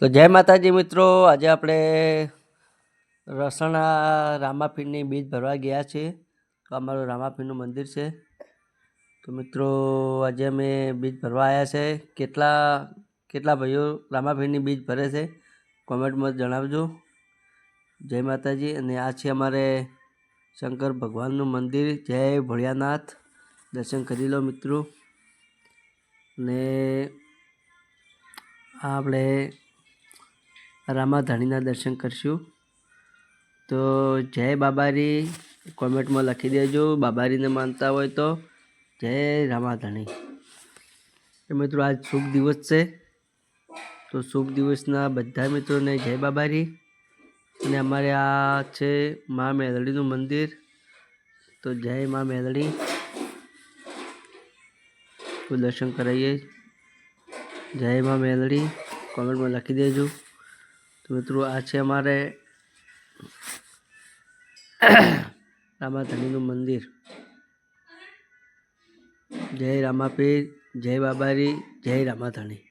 તો જય માતાજી મિત્રો, આજે આપણે રસણા રામાપીરની બીજ ભરવા ગયા છીએ. તો અમારું રામાપીરનું મંદિર છે. તો મિત્રો, આજે અમે બીજ ભરવા આવ્યા છે. કેટલા કેટલા ભાઈઓ રામાપીરની બીજ ભરે છે? કોમેન્ટમાં જણાવજો. જય માતાજી. અને આ છે અમારે શંકર ભગવાનનું મંદિર. જય ભોળિયાનાથ. દર્શન કરી લો મિત્રો. ને આપણે રામાધણીના દર્શન કરશું. તો જય બાબારી, કોમેન્ટમાં લખી દેજો, બાબારીને માનતા હોય તો. જય રામાધણી એ મિત્રો, આજ શુભ દિવસ છે. તો શુભ દિવસના બધા મિત્રોને જય બાબારી. અને અમારે આ છે મા મેલડીનું મંદિર. તો જય મા મેલડી. તો દર્શન કરાવીએ જય મા મેલડી. કોમેન્ટમાં લખી દેજો. મિત્રો આ છે અમારે રામાધણીનું મંદિર. જય રામાપીર જય બાબારી જય રામાધણી.